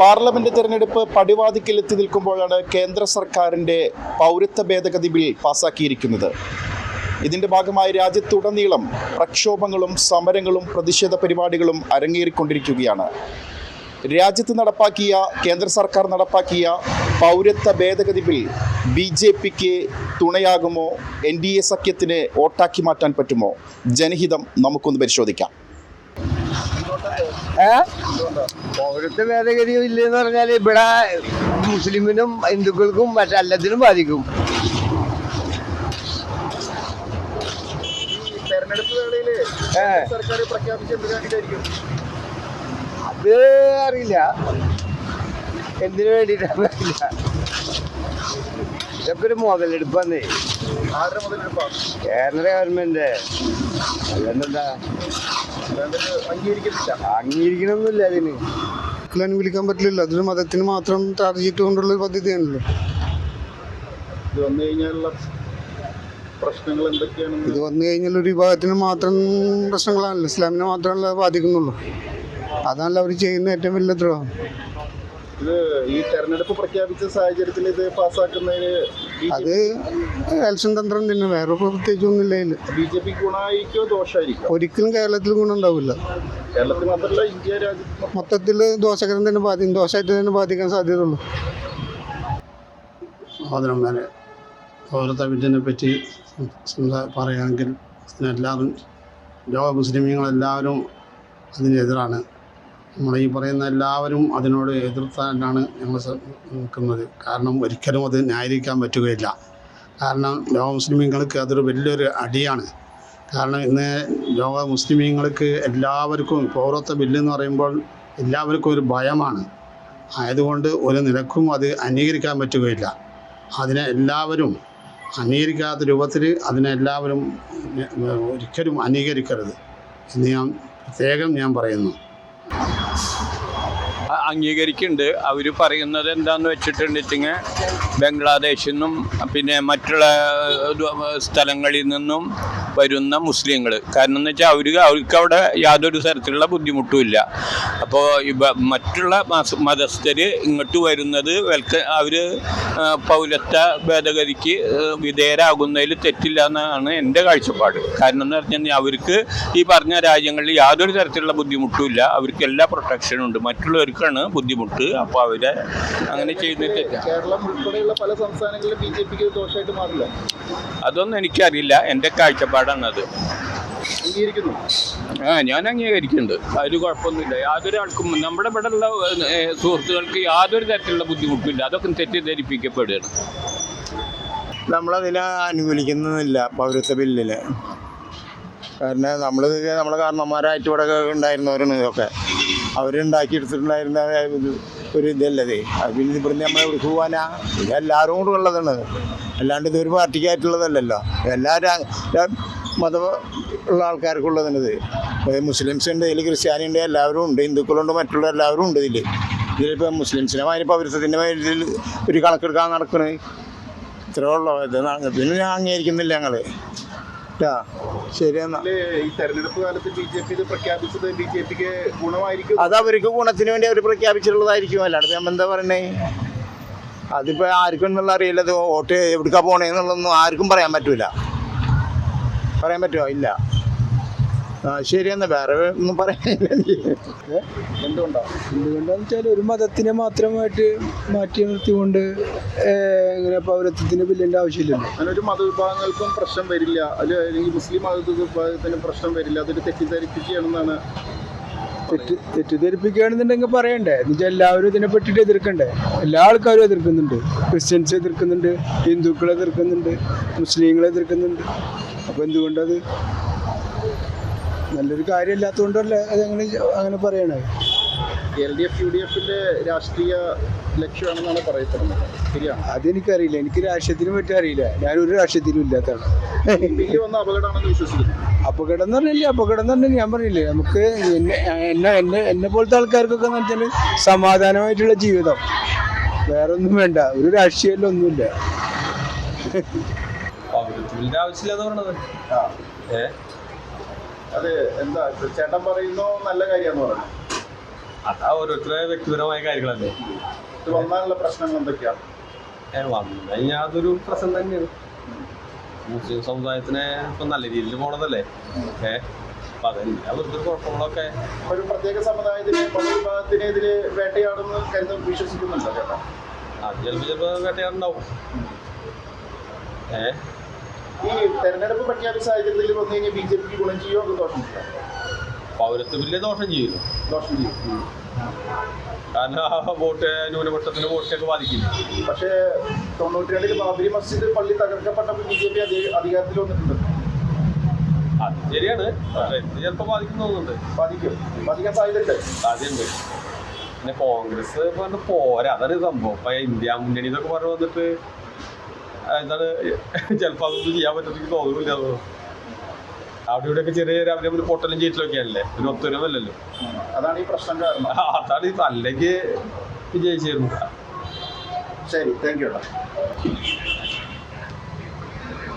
Parliament തെരഞ്ഞെടുപ്പ് പടിവാതിക്കൽ എത്തി നിൽക്കുമ്പോഴാണ് കേന്ദ്ര സർക്കാരിന്റെ പൗരത്വ ഭേദഗതി ബിൽ പാസാക്കിയിരിക്കുന്നത്. ഇതിന്റെ ഭാഗമായി രാജ്യത്തുടനീളം പ്രക്ഷോഭങ്ങളും സമരങ്ങളും പ്രതിഷേധ പരിപാടികളും അരങ്ങേറിക്കൊണ്ടിരിക്കുകയാണ്. രാജ്യത്ത് നടപ്പാക്കിയ കേന്ദ്ര സർക്കാർ നടപ്പാക്കിയ പൗരത്വ ഭേദഗതി ബിൽ ബി ജെ പിക്ക് തുണയാകുമോ? എൻ ഡി എ സഖ്യത്തിന് ഓട്ടാക്കി മാറ്റാൻ പറ്റുമോ? ജനഹിതം നമുക്കൊന്ന് പരിശോധിക്കാം? പൗരത്വ ഭേദഗതി ഇല്ലെന്ന് പറഞ്ഞാൽ ഇവിടെ മുസ്ലിമിനും ഹിന്ദുക്കൾക്കും മറ്റെല്ലാത്തിനും ബാധിക്കും. അത് അറിയില്ല. എന്തിനു വേണ്ടിട്ടില്ല അറിയില്ല. ഇതൊക്കെ ഒരു മുതലെടുപ്പാന്നേ. കേന്ദ്ര ഗവൺമെന്റ് അല്ലെന്താ? അംഗീകരിക്കുന്നില്ല അംഗീകരിക്കണമൊന്നുമില്ല അതിന് അനുകൂലിക്കാൻ പറ്റില്ല അതൊരു മതത്തിന് മാത്രം ടാർജറ്റ് കൊണ്ടുള്ള ഒരു പദ്ധതിയാണല്ലോ. ഇത് വന്നു കഴിഞ്ഞാലുള്ള പ്രശ്നങ്ങൾ എന്തൊക്കെയാണ് ഇത് വന്നു കഴിഞ്ഞാൽ ഒരു വിഭാഗത്തിന് മാത്രം പ്രശ്നങ്ങളാണല്ലോ. ഇസ്ലാമിനെ മാത്രമല്ല ബാധിക്കുന്നുള്ളൂ. അതാണല്ലോ അവർ ചെയ്യുന്ന ഏറ്റവും വലിയ ദ്രോഹം. ഇത് ഈ തെരഞ്ഞെടുപ്പ് പ്രഖ്യാപിച്ച സാഹചര്യത്തിൽ ഇത് പാസ്സാക്കുന്നതിന് അത് എലക്ഷൻ തന്ത്രം തന്നെ വേറെ പ്രത്യേകിച്ചൊന്നുമില്ല അതിൽ ബി ജെ പി ഗുണമായിരിക്കോ ദോഷമായിരിക്കോ ഒരിക്കലും കേരളത്തിൽ ഗുണമുണ്ടാവില്ല കേരളത്തിൽ മാത്രമല്ല ഇന്ത്യ രാജ്യത്ത് മൊത്തത്തിൽ ദോഷകരം തന്നെ ബാധിക്കും ദോഷമായിട്ട് തന്നെ ബാധിക്കാൻ സാധ്യതയുള്ളൂ. സഹോദരന്മാരെ പൗരത്വ ബില്ലിനെ പറ്റി പറയുകയാണെങ്കിൽ അതിനെല്ലാവരും ലോക മുസ്ലിമീങ്ങളെല്ലാവരും അതിനെതിരാണ്. നമ്മൾ ഈ പറയുന്ന എല്ലാവരും അതിനോട് എതിർത്താനാണ് ഞങ്ങൾ നിൽക്കുന്നത്. കാരണം ഒരിക്കലും അത് ന്യായീകരിക്കാൻ പറ്റുകയില്ല. കാരണം ലോക മുസ്ലിമീങ്ങൾക്ക് അതൊരു വലിയൊരു അടിയാണ്. കാരണം ഇന്ന് ലോക മുസ്ലിമീങ്ങൾക്ക് എല്ലാവർക്കും പൗരത്വ ബില്ലെന്ന് പറയുമ്പോൾ എല്ലാവർക്കും ഒരു ഭയമാണ്. ആയതുകൊണ്ട് ഒരു നിലക്കും അത് അംഗീകരിക്കാൻ പറ്റുകയില്ല. അതിനെ എല്ലാവരും അംഗീകരിക്കാത്ത രൂപത്തിൽ അതിനെ എല്ലാവരും ഒരിക്കലും അംഗീകരിക്കരുത് എന്ന് ഞാൻ പ്രത്യേകം ഞാൻ പറയുന്നു. അംഗീകരിക്കുന്നുണ്ട്. അവർ പറയുന്നത് എന്താന്ന് വെച്ചിട്ടുണ്ടെങ്കിൽ ബംഗ്ലാദേശിൽ നിന്നും പിന്നെ മറ്റുള്ള സ്ഥലങ്ങളിൽ നിന്നും വരുന്ന മുസ്ലിങ്ങൾ കാരണം എന്ന് വെച്ചാൽ അവർ അവർക്ക് അവിടെ യാതൊരു തരത്തിലുള്ള ബുദ്ധിമുട്ടും ഇല്ല. അപ്പോൾ മറ്റുള്ള മത മതസ്ഥർ ഇങ്ങോട്ട് വരുന്നത് വെൽക്ക അവർ പൗരത്വ ഭേദഗതിക്ക് വിധേയരാകുന്നതിൽ തെറ്റില്ല എന്നാണ് എന്റെ കാഴ്ചപ്പാട്. കാരണം എന്ന് പറഞ്ഞാൽ അവർക്ക് ഈ പറഞ്ഞ രാജ്യങ്ങളിൽ യാതൊരു തരത്തിലുള്ള ബുദ്ധിമുട്ടും ഇല്ല. അവർക്ക് എല്ലാ പ്രൊട്ടക്ഷനും ഉണ്ട്. മറ്റുള്ളവർക്കാണ് ബുദ്ധിമുട്ട്. അപ്പോൾ അവരെ അങ്ങനെ ചെയ്യുന്നത് കേരളം ഉൾപ്പെടെയുള്ള പല സംസ്ഥാനങ്ങളിലും ബി ജെ പിക്ക് ദോഷമായിട്ട് മാറില്ല? അതൊന്നും എനിക്കറിയില്ല. എന്റെ കാഴ്ചപ്പാടാണത് അംഗീകരിക്കുന്നു. ആ ഞാൻ അംഗീകരിക്കുന്നുണ്ട്. അതിൽ കുഴപ്പമൊന്നുമില്ല. യാതൊരു ആൾക്കും നമ്മുടെ ഇവിടെ ഉള്ള സുഹൃത്തുക്കൾക്ക് യാതൊരു തരത്തിലുള്ള ബുദ്ധിമുട്ടില്ല അതൊക്കെ തെറ്റിദ്ധരിപ്പിക്കപ്പെടുകയാണ്. നമ്മളതിനെ അനുകൂലിക്കുന്നില്ല പൗരത്വ ബില്ലിന് കാരണം നമ്മൾ നമ്മളെ കാരണന്മാരായിട്ട് ഇവിടെ ഉണ്ടായിരുന്നവരാണ് ഇതൊക്കെ. അവരുണ്ടാക്കിയെടുത്തിട്ടുണ്ടായിരുന്ന ഒരു ഇതല്ലതേ അത്? പിന്നെ ഇവിടുന്ന് നമ്മളെ എവിടെ പോകാനാ ഇത് എല്ലാവരും കൂടെ ഉള്ളതാണ്. അല്ലാണ്ട് ഇതൊരു പാർട്ടിക്കായിട്ടുള്ളതല്ലല്ലോ. എല്ലാ രാ- രാ- മത ഉള്ള ആൾക്കാർക്കുള്ളതിനത് മുസ്ലിംസ് ഉണ്ട് ഇതിൽ ക്രിസ്ത്യാനി ഉണ്ട് എല്ലാവരും ഉണ്ട്. ഹിന്ദുക്കളുണ്ട് മറ്റുള്ള എല്ലാവരും ഉണ്ട് ഇതിൽ ഇതിലിപ്പോൾ മുസ്ലിംസിനെ മാതിരി പൗരത്വത്തിന്റെ ഇതിൽ ഒരു കണക്കെടുക്കാൻ നടക്കുന്നത് ഇത്രേ ഉള്ളൂ. ഇത് പിന്നെ ഞാൻ അംഗീകരിക്കുന്നില്ല ഞങ്ങൾ ട്ടാ ശരി എന്നാ ഈ തെരഞ്ഞെടുപ്പ് കാലത്ത് ബി ജെ പി ഇത് പ്രഖ്യാപിച്ചത് ബി ജെ പിക്ക് ഗുണമായിരിക്കും? അത് അവർക്ക് ഗുണത്തിന് വേണ്ടി അവർ പ്രഖ്യാപിച്ചിട്ടുള്ളതായിരിക്കും. അല്ലാണ്ട് നമ്മൾ എന്താ പറയണേ? അതിപ്പോൾ ആർക്കും എന്നുള്ള അറിയില്ല. വോട്ട് എവിടേക്കാ പോണേന്നുള്ളതൊന്നും ആർക്കും പറയാൻ പറ്റൂല. പറയാൻ പറ്റുമോ ഇല്ല. ആ ശരി എന്നാ വേറെ ഒന്നും പറയാനില്ല എന്തുകൊണ്ടാണ് എന്തുകൊണ്ടാന്ന് വെച്ചാൽ ഒരു മതത്തിനെ മാത്രമായിട്ട് മാറ്റി നിർത്തിക്കൊണ്ട് ഇങ്ങനെ പൗരത്വത്തിന് ബില്ലിന്റെ ആവശ്യമില്ലല്ലോ. അങ്ങനെ ഒരു മതവിഭാഗങ്ങൾക്കും പ്രശ്നം വരില്ല. അല്ല അല്ലെങ്കിൽ മുസ്ലിം മതവിഭാഗത്തിന് പ്രശ്നം വരില്ല. അതൊരു തെറ്റിദ്ധരിപ്പിക്കുകയാണെന്നാണ് തെറ്റ് തെറ്റിദ്ധരിപ്പിക്കുകയാണെന്നുണ്ടെങ്കിൽ പറയണ്ടേ? എന്നുവെച്ചാൽ എല്ലാവരും ഇതിനെ പറ്റിയിട്ട് എതിർക്കണ്ടേ? എല്ലാ ആൾക്കാരും എതിർക്കുന്നുണ്ട്. ക്രിസ്ത്യൻസ് എതിർക്കുന്നുണ്ട് ഹിന്ദുക്കളെ എതിർക്കുന്നുണ്ട് മുസ്ലിങ്ങളെ എതിർക്കുന്നുണ്ട്. അപ്പോൾ എന്തുകൊണ്ടത്? നല്ലൊരു കാര്യമില്ലാത്തതുകൊണ്ടല്ലേ അതങ്ങനെ അങ്ങനെ പറയണത് L D F U D എഫിന്റെ രാഷ്ട്രീയ ലക്ഷ്യമാണെന്നാണ് പറയപ്പെടുന്നത്. ശരിയാണ്? അതെനിക്കറിയില്ല. എനിക്ക് രാഷ്ട്രീയത്തിനെ പറ്റി അറിയില്ല. ഞാനൊരു രാഷ്ട്രീയത്തിലും ഇല്ലാത്തതാണ്. വന്ന അപകടമാണെന്ന് വിശ്വസിക്കുന്നു. അപകടം എന്ന് പറഞ്ഞില്ലേ അപകടം എന്ന് പറഞ്ഞാൽ ഞാൻ പറഞ്ഞില്ലേ നമുക്ക് എന്നെ എന്നെ എന്നെ എന്നെ പോലത്തെ ആൾക്കാർക്കൊക്കെ എന്ന് വെച്ചാൽ സമാധാനമായിട്ടുള്ള ജീവിതം. വേറെ ഒന്നും വേണ്ട. ഒരു രാഷ്ട്രീയമല്ല ഒന്നുമില്ല. ആവശ്യമില്ലാതെ പറഞ്ഞത് പറഞ്ഞത് അത് എന്താ ചേട്ടൻ പറയുന്നു നല്ല കാര്യമാന്ന് പറഞ്ഞു. അതാ ഓരോരുത്തരുടെ വ്യക്തിപരമായ കാര്യങ്ങളല്ലേ? ഇത് വന്നാലുള്ള പ്രശ്നങ്ങൾ എന്തൊക്കെയാണ്? വന്നു കഴിഞ്ഞാൽ അതൊരു പ്രശ്നം തന്നെയാണ്. മുസ്ലിം സമുദായത്തിനെ ഇപ്പൊ നല്ല രീതിയിൽ പോണതല്ലേ? ഏ അപ്പൊ അതെന്തിനാ വെറുതെ കുഴപ്പങ്ങളൊക്കെ. ഒരു പ്രത്യേക സമുദായത്തിന് മതവിഭാഗത്തിനെതിരെ വേട്ടയാടുന്ന കരുത വിശ്വസിക്കുന്നുണ്ടോ ചേട്ടാ? അത് ചിലപ്പോ ചിലപ്പോ വേട്ടയാടുണ്ടാവും ഏ ഈ തെരഞ്ഞെടുപ്പ് പ്രഖ്യാപിച്ച സാഹചര്യത്തിൽ വന്നു കഴിഞ്ഞാൽ ബി ജെ പിക്ക് ഗുണം ചെയ്യുമോ അത് ദോഷം? പൗരത്വ ബില്ല് ദോഷം ചെയ്യുന്നു. ദോഷം ചെയ്യും. കാരണം ആ വോട്ട് ന്യൂനപക്ഷത്തിന്റെ വോട്ടിനൊക്കെ ബാധിക്കില്ല. പക്ഷേ തൊണ്ണൂറ്റി രണ്ടിൽ ബാബരി മസ്ജിദ് പള്ളി തകർക്കപ്പെട്ടപ്പോൾ ബി ജെ പി അധികാരത്തിൽ വന്നിട്ടുണ്ട്. അത് ശരിയാണ്. പക്ഷെ ഇത് ചിലപ്പോ ബാധിക്കും തോന്നുന്നുണ്ട്. ബാധിക്കും. ബാധിക്കാൻ സാധ്യതയുണ്ട്. സാധ്യതയുണ്ട്. പിന്നെ കോൺഗ്രസ് പറഞ്ഞ പോരാ. അതൊരു സംഭവം. ഇപ്പൊ ഇന്ത്യ മുന്നണി എന്നൊക്കെ പറഞ്ഞു വന്നിട്ട് എന്താണ് ചിലപ്പോ അതൊന്നും ചെയ്യാൻ പറ്റത്തില്ല തോന്നുന്നില്ല അവിടെ ഇവിടെയൊക്കെ ചെറിയ അവരെ ഒരു പൊട്ടലും ചീറ്റലൊക്കെ അല്ലേ ഒരു ഒത്തൊരുമല്ലല്ലോ അതാണ് ഈ പ്രശ്നം കാരണം. അതാണ് അല്ലെങ്കിൽ വിജയിച്ചിരുന്നു ശരി താങ്ക് യു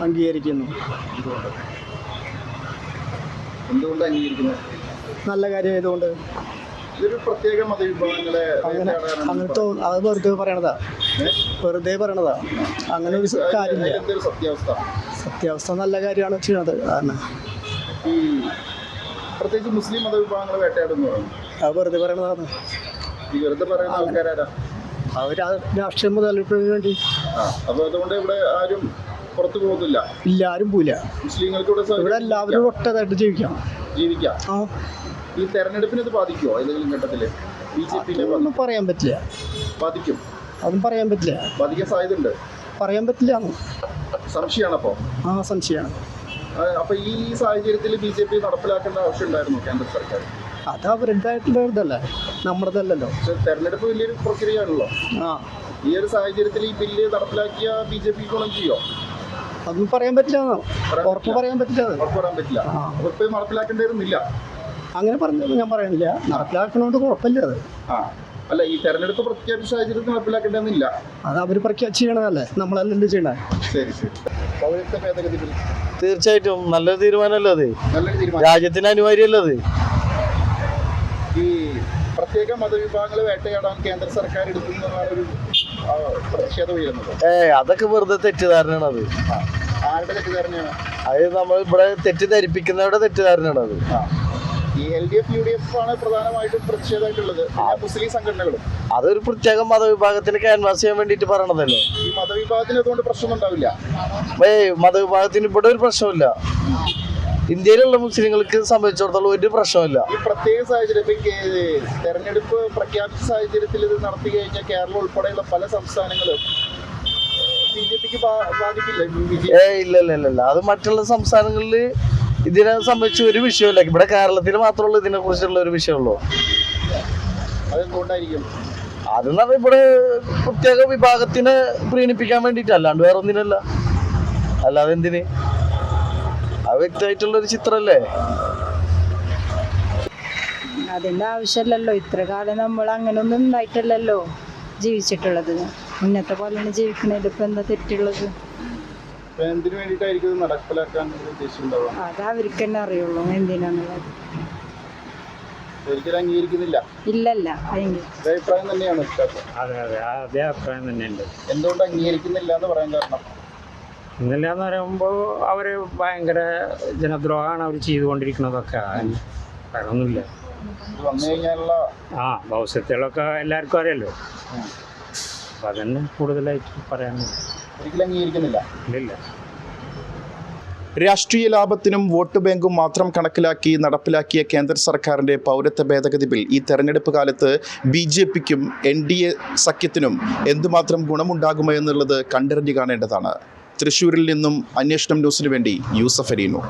അംഗീകരിക്കുന്നു. എന്തുകൊണ്ട് അംഗീകരിക്കുന്നു? നല്ല കാര്യം ആയതുകൊണ്ട് ഇതൊരു പ്രത്യേക മതവിഭാഗങ്ങളെ അങ്ങനെ അങ്ങനത്തെ അങ്ങനെ അത് വെറുതെ പറയണതാ. വെറുതെ പറയണതാ. അങ്ങനെ ഒരു കാര്യമില്ല. സത്യാവസ്ഥ നല്ല കാര്യമാണ് ചെയ്യണത്. കാരണം ഈ പ്രത്യേകിച്ച് മുസ്ലിം മതവിഭാഗങ്ങളെ വേട്ടയാടുന്നു. അത് വെറുതെ പറയണതാണ്. ഈ വെറുതെ പറയുന്ന ആൾക്കാരാരാ? അവർ രാഷ്ട്രീയം മുതലെടുപ്പിന് വേണ്ടി. അപ്പോൾ അതുകൊണ്ട് ഇവിടെ ആരും പുറത്തു പോകുന്നില്ല? ഇല്ല ആരും പോയില്ല മുസ്ലിങ്ങൾക്ക് ഇവിടെ ഇവിടെ എല്ലാവരും ഒട്ടതായിട്ട് ജീവിക്കാം. ജീവിക്കാം. ആ. ഈ തെരഞ്ഞെടുപ്പിനെ ഇത് ബാധിക്കുമോ ഏതെങ്കിലും ഘട്ടത്തിൽ ബി ജെ പിനെ ഒന്നും പറയാൻ പറ്റില്ല. ബാധിക്കും. അതും പറയാൻ പറ്റില്ല. ബാധിക്കാൻ സാധ്യതയുണ്ട്. പറയാൻ പറ്റില്ല. സംശയമാണ് അപ്പോൾ ആ സംശയമാണ്. അപ്പൊ ഈ സാഹചര്യത്തിൽ ബി ജെ പി നടപ്പിലാക്കേണ്ട ആവശ്യം ഉണ്ടായിരുന്നു കേന്ദ്ര സർക്കാർ? അത് അവരുടേതായിട്ടുള്ള ഇതല്ലേ? നമ്മുടേതല്ലല്ലോ. തെരഞ്ഞെടുപ്പ് വലിയൊരു പ്രക്രിയയാണല്ലോ. ആ. ഈ ഒരു സാഹചര്യത്തിൽ ഈ ബില്ല് നടപ്പിലാക്കിയ ബി ജെ പി ഗുണം ചെയ്യോ? അതൊന്നും പറയാൻ പറ്റില്ല. ഉറപ്പ് പറയാൻ പറ്റില്ല ഉറപ്പ് പറയാൻ പറ്റില്ല. ഉറപ്പ് നടപ്പിലാക്കേണ്ടിയിരുന്നില്ല അങ്ങനെ പറഞ്ഞു ഞാൻ പറയണില്ല നടപ്പിലാക്കണോണ്ട് കുഴപ്പമില്ല അത്. ആ. അല്ല ഈ തെരഞ്ഞെടുപ്പ് പ്രഖ്യാപിച്ച സാഹചര്യത്തിൽ നടപ്പിലാക്കേണ്ടതെന്നില്ല. അത് അവർ പ്രഖ്യാപിച്ചതല്ലേ ചെയ്യണതല്ലേ? നമ്മളല്ലല്ലോ ചെയ്യണേ. ശരി ശരി. പൗരത്വ ഭേദഗതി ബിൽ തീർച്ചയായിട്ടും നല്ലൊരു തീരുമാനമല്ലേ അത്? നല്ലൊരു തീരുമാനം. രാജ്യത്തിന് അനിവാര്യമല്ലേ അത്? ഈ പ്രത്യേക മതവിഭാഗങ്ങളെ വേട്ടയാടാൻ കേന്ദ്ര സർക്കാർ എടുക്കുന്നതാണ് ഒരു ആ, പ്രതിഷേധം ഉയരുന്നത്. ഏ അതൊക്കെ വെറുതെ തെറ്റിദ്ധാരണയാണ് അത്. ആ. ആരുടെ തെറ്റിദ്ധാരണയാണ്? അത് നമ്മൾ ഇവിടെ തെറ്റിദ്ധരിപ്പിക്കുന്നവരുടെ തെറ്റിദ്ധാരണയാണ് അത്. ആ. ഈ L D F U D F ആണ് പ്രധാനമായിട്ടും പ്രതിഷേധമായിട്ടുള്ളത് പിന്നെ മുസ്ലിം സംഘടനകളും. അതൊരു പ്രത്യേക മതവിഭാഗത്തിന് ക്യാൻവാസ് ചെയ്യാൻ വേണ്ടിയിട്ട് പറയണതല്ലേ? ഈ മതവിഭാഗത്തിന് അതുകൊണ്ട് ഏയ് മതവിഭാഗത്തിന് ഇവിടെ ഒരു പ്രശ്നമില്ല ഇന്ത്യയിലുള്ള മുസ്ലിങ്ങൾക്ക് സംബന്ധിച്ചിടത്തോളം ഒരു പ്രശ്നമില്ല ഈ പ്രത്യേക സാഹചര്യം തെരഞ്ഞെടുപ്പ് പ്രഖ്യാപിച്ച സാഹചര്യത്തിൽ ഇത് നടത്തി കഴിഞ്ഞാൽ കേരളം ഉൾപ്പെടെയുള്ള പല സംസ്ഥാനങ്ങളും ബി ജെ പിക്ക് ബാധിക്കില്ല? ഏ ഇല്ല ഇല്ല ഇല്ല. അത് മറ്റുള്ള സംസ്ഥാനങ്ങളിൽ ഇതിനെ സംബന്ധിച്ച് ഒരു വിഷയമില്ല ഇവിടെ കേരളത്തിൽ മാത്രമുള്ള ഇതിനെ കുറിച്ചുള്ള ഒരു വിഷയമുള്ളൂ. അതെന്തുകൊണ്ടായിരിക്കും? അതെന്ന് പറഞ്ഞാൽ ഇവിടെ പ്രത്യേക വിഭാഗത്തിനെ പ്രീണിപ്പിക്കാൻ വേണ്ടിയിട്ട് അല്ലാണ്ട് വേറെ ഒന്നിനല്ല അല്ലാതെ എന്തിന്? അത് വ്യക്തമായിട്ടുള്ള ഒരു ചിത്രമല്ലേ? അതിന്റെ ആവശ്യമില്ലല്ലോ. ഇത്ര കാലം നമ്മൾ അങ്ങനെയൊന്നും ഉണ്ടായിട്ടില്ലല്ലോ ജീവിച്ചിട്ടുള്ളത്. മുന്നത്തെ പോലെയാണ് ജീവിക്കണതിൽ ഇപ്പം എന്താ തെറ്റുള്ളത്? എന്തിനു വേണ്ടിയിട്ടായിരിക്കും നടപ്പിലാക്കാൻ ഉദ്ദേശിച്ചിട്ടുണ്ടാവുക? അത് അവർക്ക് തന്നെ അറിയുള്ളൂ എന്തിനാന്നുള്ളത്. ഒരിക്കലും അംഗീകരിക്കുന്നില്ല. ഇല്ലല്ല അതിന്റെ ഇത് അഭിപ്രായം തന്നെയാണ് ഇഷ്ടം അതെ അതെ ആ അതേ അഭിപ്രായം തന്നെയുണ്ട്. എന്തുകൊണ്ട് അംഗീകരിക്കുന്നില്ല എന്ന് പറയാൻ കാരണം? ഇന്നില്ല എന്ന് പറയുമ്പോൾ അവർ ഭയങ്കര ജനദ്രോഹമാണ് അവർ ചെയ്തുകൊണ്ടിരിക്കുന്നതൊക്കെ. ഒക്കെ വേറെ ഒന്നുമില്ല ഇത് വന്നു കഴിഞ്ഞാലുള്ള ആ ഭവിഷ്യത്തുകളൊക്കെ എല്ലാവർക്കും അറിയാലോ. അപ്പം അതന്നെ കൂടുതലായിട്ട് പറയാനുള്ളത്. ഒരിക്കലും അംഗീകരിക്കുന്നില്ല. ഇല്ല രാഷ്ട്രീയ ലാഭത്തിനും വോട്ട് ബാങ്കും മാത്രം കണക്കിലാക്കി നടപ്പിലാക്കിയ കേന്ദ്ര സർക്കാരിന്റെ പൗരത്വ ഭേദഗതി ബിൽ ഈ തെരഞ്ഞെടുപ്പ് കാലത്ത് ബി ജെ പിക്കും എൻ ഡി എ സഖ്യത്തിനും എന്തുമാത്രം ഗുണമുണ്ടാകുമോ എന്നുള്ളത് കണ്ടറിഞ്ഞു കാണേണ്ടതാണ്. തൃശ്ശൂരിൽ നിന്നും അന്വേഷണം ന്യൂസിനു വേണ്ടി യൂസഫ് അലീനു